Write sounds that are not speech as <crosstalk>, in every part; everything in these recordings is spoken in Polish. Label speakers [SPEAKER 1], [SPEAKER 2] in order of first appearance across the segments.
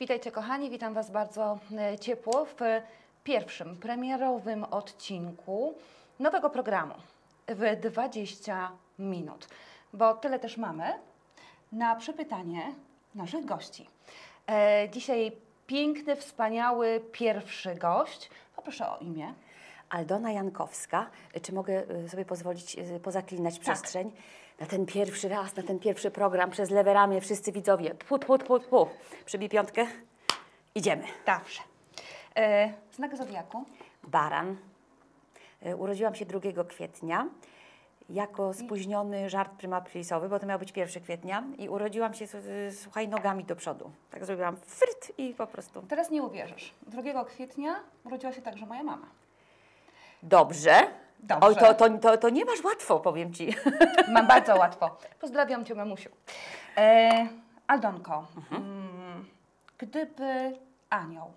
[SPEAKER 1] Witajcie kochani, witam Was bardzo e, ciepło w pierwszym premierowym odcinku nowego programu w 20 minut, bo tyle też mamy na przepytanie naszych gości. E, dzisiaj piękny, wspaniały pierwszy gość. Poproszę o imię.
[SPEAKER 2] Aldona Jankowska. Czy mogę y, sobie pozwolić y, pozaklinać przestrzeń? Na ten pierwszy raz, na ten pierwszy program przez lewe ramię wszyscy widzowie. Pu, pu, pu, pu. Przybij piątkę. Idziemy.
[SPEAKER 1] Dobrze. E, znak zodiaku.
[SPEAKER 2] Baran. Y, Urodziłam się 2 kwietnia jako spóźniony żart prymapilisowy, bo to miał być 1 kwietnia i urodziłam się, y, słuchaj, nogami do przodu. Tak zrobiłam fryt i po prostu.
[SPEAKER 1] Teraz nie uwierzysz. 2 kwietnia urodziła się także moja mama.
[SPEAKER 2] Dobrze.
[SPEAKER 1] Dobrze.
[SPEAKER 2] Oj, to, to, to, to nie masz łatwo, powiem Ci. <laughs>
[SPEAKER 1] Mam bardzo łatwo. Pozdrawiam Cię, mamusiu. E, Aldonko, mm, gdyby anioł,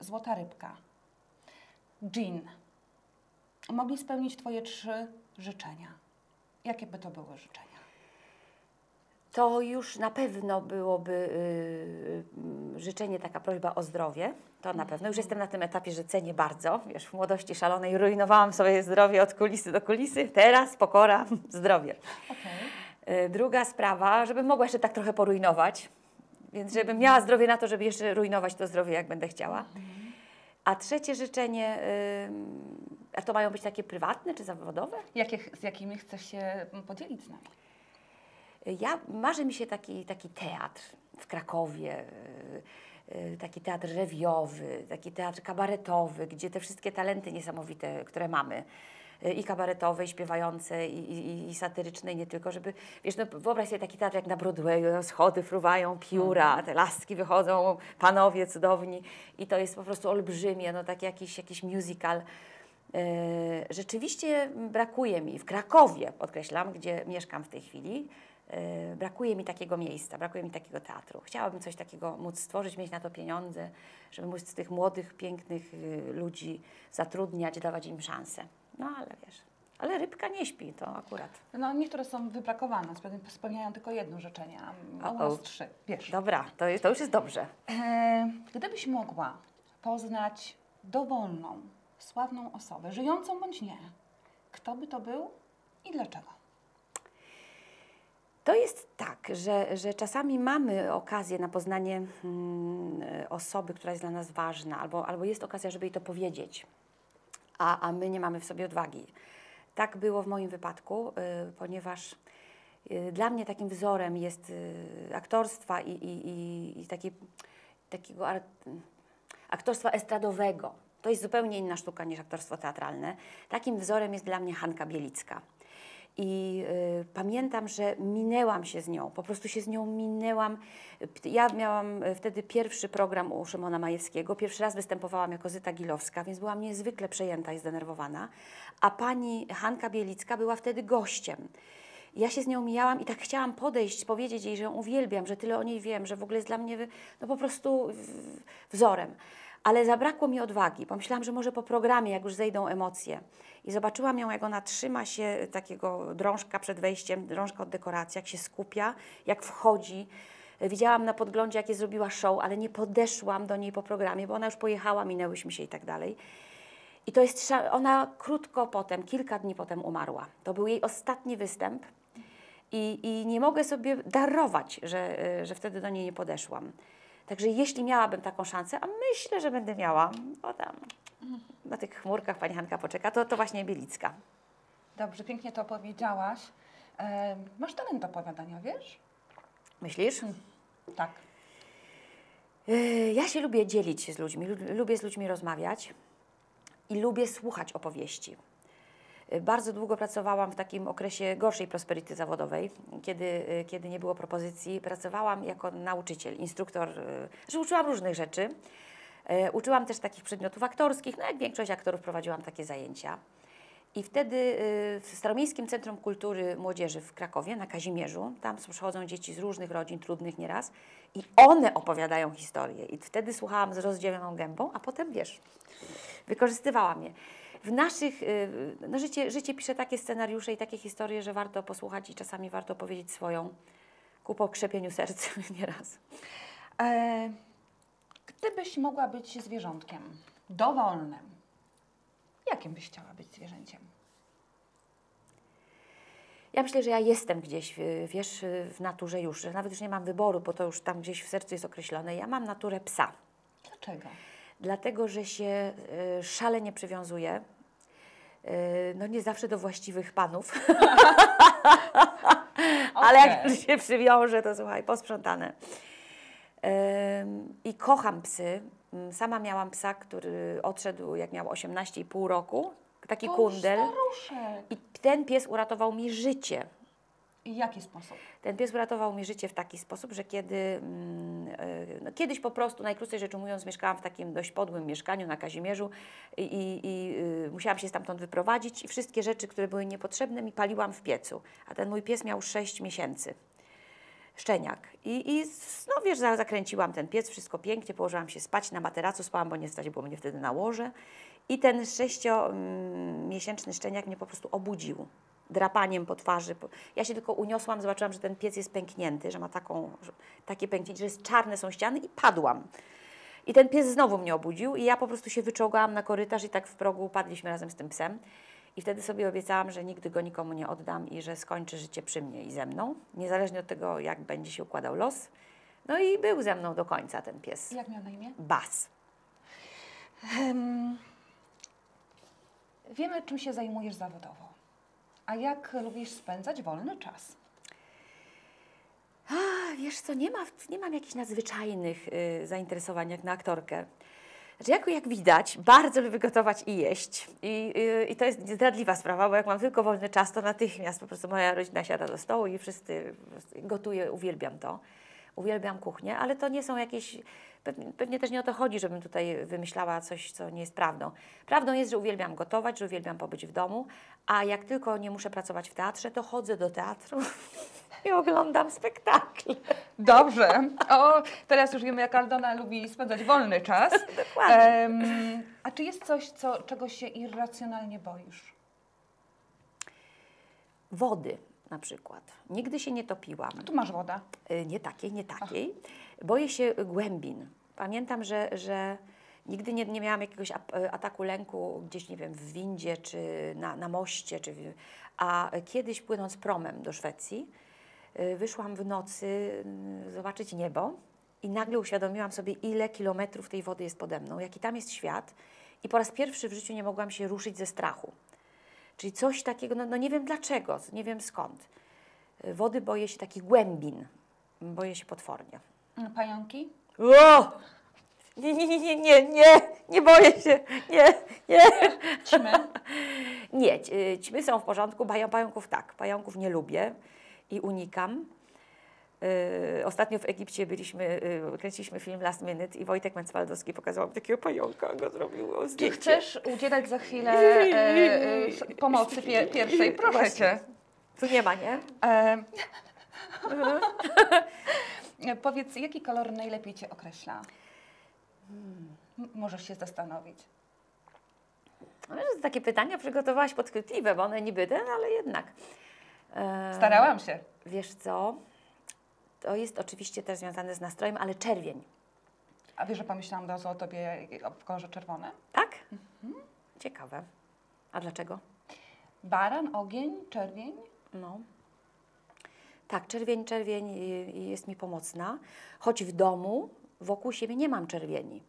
[SPEAKER 1] złota rybka, dżin mogli spełnić Twoje trzy życzenia, jakie by to były życzenia?
[SPEAKER 2] To już na pewno byłoby y, y, życzenie, taka prośba o zdrowie. To na pewno. Już jestem na tym etapie, że cenię bardzo. Wiesz, w młodości szalonej rujnowałam sobie zdrowie od kulisy do kulisy. Teraz pokora, <laughs> zdrowie.
[SPEAKER 1] Okej.
[SPEAKER 2] Y, druga sprawa, żebym mogła jeszcze tak trochę porujnować. Więc żebym miała zdrowie na to, żeby jeszcze rujnować to zdrowie, jak będę chciała. A trzecie życzenie, y, a to mają być takie prywatne czy zawodowe?
[SPEAKER 1] Jakie, z jakimi chcesz się podzielić z nami?
[SPEAKER 2] Ja marzy mi się taki, taki teatr w Krakowie, y, y, taki teatr rewiowy, taki teatr kabaretowy, gdzie te wszystkie talenty niesamowite, które mamy, y, i kabaretowe, i śpiewające, i, i, i satyryczne, i nie tylko, żeby, wiesz, no wyobraź sobie taki teatr jak na Broadwayu, no, schody fruwają, pióra, te laski wychodzą, panowie cudowni i to jest po prostu olbrzymie, no taki jakiś, jakiś musical. E, Rzeczywiście brakuje mi w Krakowie, podkreślam, gdzie mieszkam w tej chwili, e, brakuje mi takiego miejsca, brakuje mi takiego teatru. Chciałabym coś takiego móc stworzyć, mieć na to pieniądze, żeby móc tych młodych, pięknych y, ludzi zatrudniać, dawać im szansę. No ale wiesz, ale rybka nie śpi, to akurat.
[SPEAKER 1] No, niektóre są wybrakowane, spełni- spełniają tylko jedno życzenie, a u nas trzy, wiesz.
[SPEAKER 2] Dobra, to, jest, to już jest dobrze.
[SPEAKER 1] E, gdybyś mogła poznać dowolną, sławną osobę, żyjącą bądź nie, kto by to był i dlaczego?
[SPEAKER 2] To jest tak, że, że czasami mamy okazję na poznanie mm, osoby, która jest dla nas ważna, albo, albo jest okazja, żeby jej to powiedzieć, a, a my nie mamy w sobie odwagi. Tak było w moim wypadku, y, ponieważ y, dla mnie takim wzorem jest y, aktorstwa i, i, i, i taki, takiego aktorstwa estradowego. To jest zupełnie inna sztuka niż aktorstwo teatralne. Takim wzorem jest dla mnie Hanka Bielicka. I y, pamiętam, że minęłam się z nią, po prostu się z nią minęłam. Ja miałam y, wtedy pierwszy program u Szymona Majewskiego, pierwszy raz występowałam jako Zyta Gilowska, więc byłam niezwykle przejęta i zdenerwowana. A pani Hanka Bielicka była wtedy gościem. Ja się z nią mijałam i tak chciałam podejść, powiedzieć jej, że ją uwielbiam, że tyle o niej wiem, że w ogóle jest dla mnie no po prostu wzorem. Ale zabrakło mi odwagi. Pomyślałam, że może po programie, jak już zejdą emocje. I zobaczyłam ją, jak ona trzyma się takiego drążka przed wejściem, drążka od dekoracji, jak się skupia, jak wchodzi. Widziałam na podglądzie, jakie zrobiła show, ale nie podeszłam do niej po programie, bo ona już pojechała, minęłyśmy się i tak dalej. I to jest, ona krótko potem, kilka dni potem umarła. To był jej ostatni występ i, i nie mogę sobie darować, że, y, że wtedy do niej nie podeszłam. Także jeśli miałabym taką szansę, a myślę, że będę miała, bo tam na tych chmurkach pani Hanka poczeka, to, to właśnie Bielicka.
[SPEAKER 1] Dobrze, pięknie to opowiedziałaś. E, masz talent do opowiadania, wiesz?
[SPEAKER 2] Myślisz?
[SPEAKER 1] Tak.
[SPEAKER 2] Y, Ja się lubię dzielić z ludźmi, lu- lubię z ludźmi rozmawiać i lubię słuchać opowieści. Y, Bardzo długo pracowałam w takim okresie gorszej prosperity zawodowej, kiedy, y, kiedy nie było propozycji. Pracowałam jako nauczyciel, instruktor, y, że uczyłam różnych rzeczy. Uczyłam też takich przedmiotów aktorskich, no jak większość aktorów prowadziłam takie zajęcia. I wtedy w Staromiejskim Centrum Kultury Młodzieży w Krakowie, na Kazimierzu, tam przychodzą dzieci z różnych rodzin, trudnych nieraz, i one opowiadają historię. I wtedy słuchałam z rozdzielioną gębą, a potem wiesz, wykorzystywałam je. W naszych, y, no życie, życie pisze takie scenariusze i takie historie, że warto posłuchać i czasami warto powiedzieć swoją ku pokrzepieniu serc <laughs> nieraz.
[SPEAKER 1] E, gdybyś mogła być zwierzątkiem dowolnym, jakim byś chciała być zwierzęciem?
[SPEAKER 2] Ja myślę, że ja jestem gdzieś, y, wiesz, y, w naturze już, że nawet już nie mam wyboru, bo to już tam gdzieś w sercu jest określone. Ja mam naturę psa,
[SPEAKER 1] Dlaczego?
[SPEAKER 2] dlatego że się szalenie przywiązuję. Y, No nie zawsze do właściwych panów, <laughs> ale jak
[SPEAKER 1] Okej.
[SPEAKER 2] już się przywiążę, to słuchaj, posprzątane. I kocham psy. Ym, Sama miałam psa, który odszedł jak miał 18,5 roku, taki kundel.
[SPEAKER 1] Staruszek.
[SPEAKER 2] I ten pies uratował mi życie.
[SPEAKER 1] I jaki sposób?
[SPEAKER 2] Ten pies uratował mi życie w taki sposób, że kiedy mm, e, no, kiedyś po prostu, najkrócej rzecz ujmując, mieszkałam w takim dość podłym mieszkaniu na Kazimierzu i, i, y, musiałam się stamtąd wyprowadzić i wszystkie rzeczy, które były niepotrzebne mi paliłam w piecu. A ten mój pies miał 6 miesięcy. Szczeniak. I, i no wiesz, za- zakręciłam ten piec, wszystko pięknie, położyłam się spać na materacu, spałam, bo nie stać było mnie wtedy na łoże. I ten sześciomiesięczny szczeniak mnie po prostu obudził drapaniem po twarzy. Ja się tylko uniosłam, zobaczyłam, że ten piec jest pęknięty, że ma taką, że, takie pęknięcie, że jest czarne są ściany i padłam. I ten pies znowu mnie obudził i ja po prostu się wyczołgałam na korytarz i tak w progu upadliśmy razem z tym psem. I wtedy sobie obiecałam, że nigdy go nikomu nie oddam i że skończy życie przy mnie i ze mną, niezależnie od tego, jak będzie się układał los. No i był ze mną do końca ten pies.
[SPEAKER 1] Jak miał na imię?
[SPEAKER 2] Bas.
[SPEAKER 1] Em, wiemy, czym się zajmujesz zawodowo. A jak lubisz spędzać wolny czas?
[SPEAKER 2] A, wiesz co, nie, ma, nie mam jakichś nadzwyczajnych y, zainteresowań jak na aktorkę. Znaczy, jak, jak widać, bardzo lubię gotować i jeść. I, y, I to jest zdradliwa sprawa, bo jak mam tylko wolny czas, to natychmiast po prostu moja rodzina siada do stołu i wszyscy gotuje, uwielbiam to. Uwielbiam kuchnię, ale to nie są jakieś. Pewnie, też nie o to chodzi, żebym tutaj wymyślała coś, co nie jest prawdą. Prawdą jest, że uwielbiam gotować, że uwielbiam pobyć w domu, a jak tylko nie muszę pracować w teatrze, to chodzę do teatru <laughs> i oglądam spektakle.
[SPEAKER 1] Dobrze. O, teraz już wiemy, jak Aldona lubi spędzać wolny czas. <laughs>
[SPEAKER 2] Dokładnie.
[SPEAKER 1] A czy jest coś, co, czego się irracjonalnie boisz?
[SPEAKER 2] Wody na przykład. Nigdy się nie topiłam.
[SPEAKER 1] Tu masz wodę.
[SPEAKER 2] Y, Nie takiej, nie takiej. Boję się głębin. Pamiętam, że, że nigdy nie, nie miałam jakiegoś y, ataku lęku gdzieś, nie wiem, w windzie, czy na, na moście, czy w, a kiedyś płynąc promem do Szwecji, y, wyszłam w nocy zobaczyć niebo i nagle uświadomiłam sobie, ile kilometrów tej wody jest pode mną, jaki tam jest świat i po raz pierwszy w życiu nie mogłam się ruszyć ze strachu. Czyli coś takiego, no, no nie wiem dlaczego, nie wiem skąd. Wody boję się takich głębin, boję się potwornie.
[SPEAKER 1] Mm, Pająki?
[SPEAKER 2] O! Nie, nie, nie, nie, nie, nie, nie boję się, nie, nie.
[SPEAKER 1] Ćmy? <laughs>
[SPEAKER 2] Nie, y, ćmy są w porządku, pają, pająków tak, pająków nie lubię i unikam. Yy, ostatnio w Egipcie byliśmy, yy, kręciliśmy film Last Minute i Wojtek Mencwaldowski pokazał mi takiego pająka, go zrobił zdjęcie.
[SPEAKER 1] chcesz udzielać za chwilę e, e, pomocy pie, pierwszej? Proszę
[SPEAKER 2] Właśnie.
[SPEAKER 1] Cię.
[SPEAKER 2] Tu nie ma, nie?
[SPEAKER 1] E, e, <laughs> powiedz, jaki kolor najlepiej Cię określa? M- Możesz się zastanowić.
[SPEAKER 2] No, że takie pytania przygotowałaś podchwytliwe, bo one niby ten, ale jednak. Yy,
[SPEAKER 1] Starałam się.
[SPEAKER 2] Wiesz co? To jest oczywiście też związane z nastrojem, ale czerwień.
[SPEAKER 1] A wiesz, że pomyślałam od razu o Tobie w kolorze czerwonym?
[SPEAKER 2] Tak? Ciekawe. A dlaczego?
[SPEAKER 1] Baran, ogień, czerwień?
[SPEAKER 2] No. Tak, czerwień, czerwień y, y, jest mi pomocna, choć w domu wokół siebie nie mam czerwieni.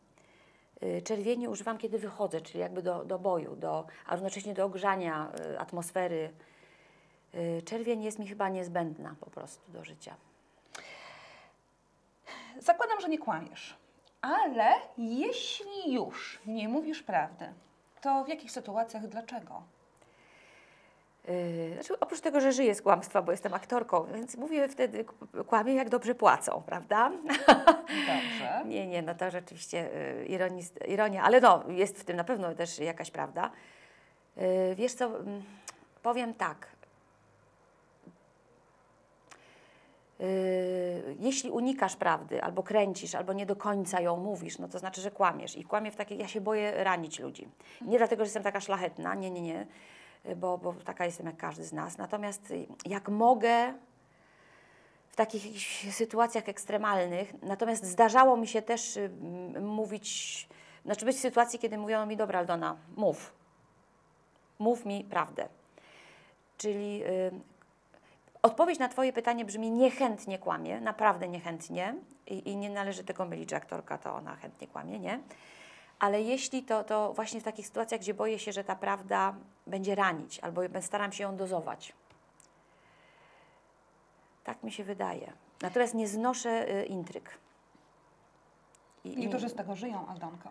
[SPEAKER 2] Y, Czerwieni używam, kiedy wychodzę, czyli jakby do, do boju, do, a równocześnie do ogrzania atmosfery. Czerwień jest mi chyba niezbędna po prostu do życia.
[SPEAKER 1] Zakładam, że nie kłamiesz. Ale jeśli już nie mówisz prawdy, to w jakich sytuacjach, dlaczego?
[SPEAKER 2] Yy, Znaczy, oprócz tego, że żyję z kłamstwa, bo jestem aktorką, więc mówię wtedy, kłamię jak dobrze płacą, prawda? <laughs>
[SPEAKER 1] Dobrze.
[SPEAKER 2] Nie, nie, no to rzeczywiście y, ironist, ironia, ale no, jest w tym na pewno też jakaś prawda. Y, wiesz co, mm, powiem tak. Y, jeśli unikasz prawdy, albo kręcisz, albo nie do końca ją mówisz, no to znaczy, że kłamiesz. I kłamię w takie, ja się boję ranić ludzi. Nie dlatego, że jestem taka szlachetna, nie, nie, nie, bo, bo taka jestem jak każdy z nas. Natomiast y, jak mogę w takich sytuacjach ekstremalnych. Natomiast zdarzało mi się też y, mówić, znaczy być w sytuacji, kiedy mówiono mi, dobra Aldona, mów, mów mi prawdę. Czyli y, odpowiedź na Twoje pytanie brzmi niechętnie kłamie, naprawdę niechętnie i, i nie należy tego mylić, że aktorka to ona chętnie kłamie, nie? Ale jeśli to, to właśnie w takich sytuacjach, gdzie boję się, że ta prawda będzie ranić albo staram się ją dozować. Tak mi się wydaje. Natomiast nie znoszę y, intryg. I-
[SPEAKER 1] Niektórzy z tego żyją, Aldonko.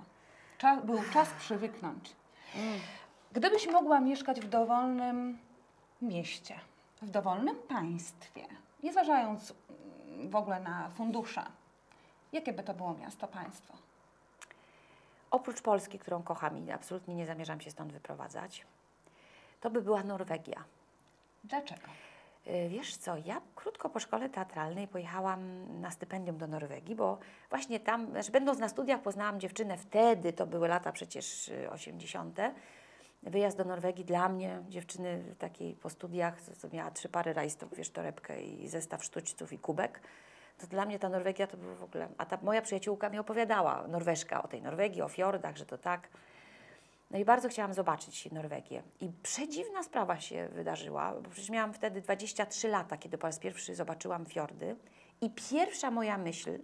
[SPEAKER 1] Cza, był czas przywyknąć. Gdybyś mogła mieszkać w dowolnym mieście, w dowolnym państwie, nie zważając mm, w ogóle na fundusze, jakie by to było miasto, państwo?
[SPEAKER 2] Oprócz Polski, którą kocham i absolutnie nie zamierzam się stąd wyprowadzać, to by była Norwegia.
[SPEAKER 1] Dlaczego?
[SPEAKER 2] Y, Wiesz co, ja krótko po szkole teatralnej pojechałam na stypendium do Norwegii, bo właśnie tam, znaczy będąc na studiach poznałam dziewczynę, wtedy to były lata przecież y, 80. Wyjazd do Norwegii dla mnie, dziewczyny takiej po studiach, co, co miała trzy pary rajstop, wiesz, torebkę i zestaw sztućców i kubek, to dla mnie ta Norwegia to było w ogóle... A ta moja przyjaciółka mi opowiadała, Norweżka, o tej Norwegii, o fiordach, że to tak... No i bardzo chciałam zobaczyć Norwegię. I przedziwna sprawa się wydarzyła, bo przecież miałam wtedy 23 lata, kiedy po raz pierwszy zobaczyłam fiordy. I pierwsza moja myśl,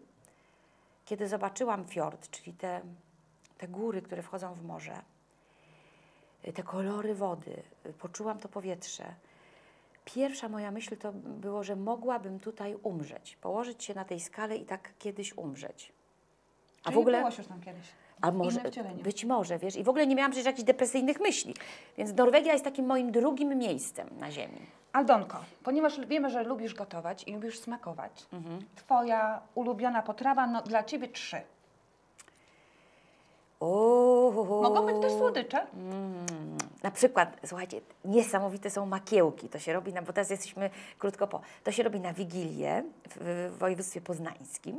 [SPEAKER 2] kiedy zobaczyłam fiord, czyli te, te góry, które wchodzą w morze, te kolory wody, y, poczułam to powietrze. Pierwsza moja myśl to było, że mogłabym tutaj umrzeć, położyć się na tej skale i tak kiedyś umrzeć. A
[SPEAKER 1] Czyli
[SPEAKER 2] w ogóle.
[SPEAKER 1] byłaś już tam kiedyś.
[SPEAKER 2] A może, być może, wiesz, i w ogóle nie miałam przecież jakichś depresyjnych myśli. Więc Norwegia jest takim moim drugim miejscem na ziemi.
[SPEAKER 1] Aldonko, ponieważ wiemy, że lubisz gotować i lubisz smakować,
[SPEAKER 2] Mhm.
[SPEAKER 1] Twoja ulubiona potrawa, no dla Ciebie trzy. Mogą być też słodycze.
[SPEAKER 2] Na przykład, słuchajcie, niesamowite są makiełki. To się robi, na, bo teraz jesteśmy krótko po. To się robi na Wigilię w, w województwie poznańskim,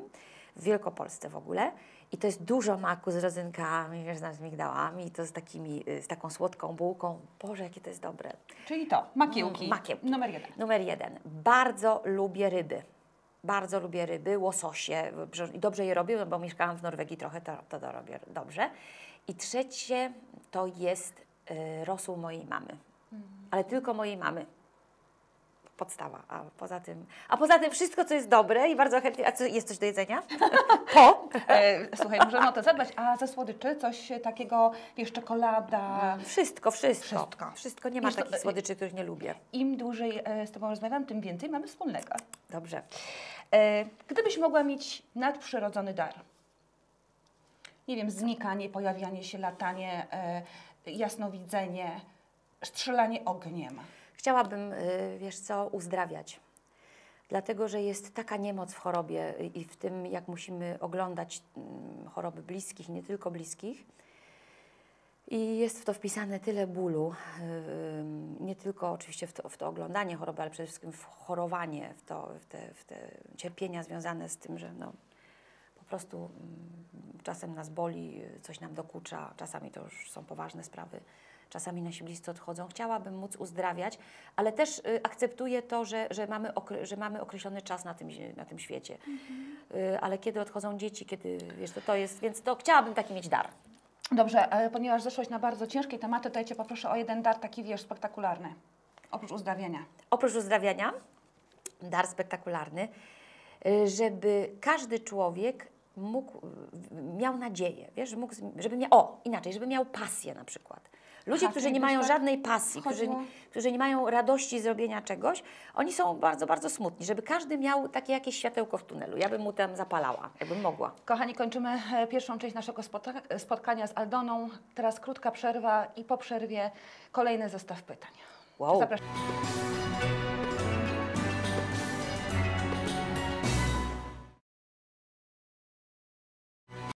[SPEAKER 2] w Wielkopolsce w ogóle. I to jest dużo maku z rodzynkami, wiesz, z migdałami, i to z, takimi, y, z taką słodką bułką. Boże, jakie to jest dobre.
[SPEAKER 1] Czyli to, makiełki.
[SPEAKER 2] Mm, makiełki.
[SPEAKER 1] Numer jeden.
[SPEAKER 2] Numer jeden. Bardzo lubię ryby. Bardzo lubię ryby, łososie. I dobrze je robię, bo mieszkałam w Norwegii trochę, to, to, to robię dobrze. I trzecie to jest y, rosół mojej mamy. Ale tylko mojej mamy. Podstawa. A poza tym, a poza tym wszystko, co jest dobre i bardzo chętnie. A co, jest coś do jedzenia? <laughs> po?
[SPEAKER 1] E, słuchaj, możemy o to zadbać. A ze słodyczy coś takiego, wiesz, czekolada.
[SPEAKER 2] Wszystko, wszystko.
[SPEAKER 1] Wszystko.
[SPEAKER 2] Wszystko. Nie ma
[SPEAKER 1] Wiesz
[SPEAKER 2] takich
[SPEAKER 1] y-
[SPEAKER 2] słodyczy, których nie lubię.
[SPEAKER 1] Im dłużej e, z Tobą rozmawiam, tym więcej mamy wspólnego.
[SPEAKER 2] Dobrze.
[SPEAKER 1] E, gdybyś mogła mieć nadprzyrodzony dar, nie wiem, znikanie, pojawianie się, latanie, e, jasnowidzenie, strzelanie ogniem.
[SPEAKER 2] Chciałabym, y, wiesz co, uzdrawiać. Dlatego, że jest taka niemoc w chorobie i w tym, jak musimy oglądać mm, choroby bliskich, nie tylko bliskich. I jest w to wpisane tyle bólu, y, nie tylko oczywiście w to, w to oglądanie choroby, ale przede wszystkim w chorowanie, w, to, w, te, w te cierpienia związane z tym, że no, po prostu mm, czasem nas boli, coś nam dokucza, czasami to już są poważne sprawy, czasami nasi bliscy odchodzą. Chciałabym móc uzdrawiać, ale też y, akceptuję to, że, że, mamy że mamy określony czas na tym, na tym świecie. Y, ale kiedy odchodzą dzieci, kiedy, wiesz, to, to jest, więc to chciałabym taki mieć dar.
[SPEAKER 1] Dobrze, e, ponieważ zeszłaś na bardzo ciężkie tematy, to ja Cię poproszę o jeden dar taki, wiesz, spektakularny. Oprócz uzdrawiania.
[SPEAKER 2] Oprócz uzdrawiania, dar spektakularny, y, żeby każdy człowiek mógł, miał nadzieję, wiesz, mógł, żeby miał, o, inaczej, żeby miał pasję na przykład. Ludzie,
[SPEAKER 1] Aha,
[SPEAKER 2] którzy nie mają żadnej pasji, którzy,
[SPEAKER 1] chodziło?
[SPEAKER 2] którzy nie mają radości z robienia czegoś, oni są bardzo, bardzo smutni. Żeby każdy miał takie jakieś światełko w tunelu. Ja bym mu tam zapalała, jakbym mogła.
[SPEAKER 1] Kochani, kończymy e, pierwszą część naszego spotka- spotkania z Aldoną. Teraz krótka przerwa i po przerwie kolejny zestaw pytań.
[SPEAKER 2] Wow.
[SPEAKER 1] Zapraszam.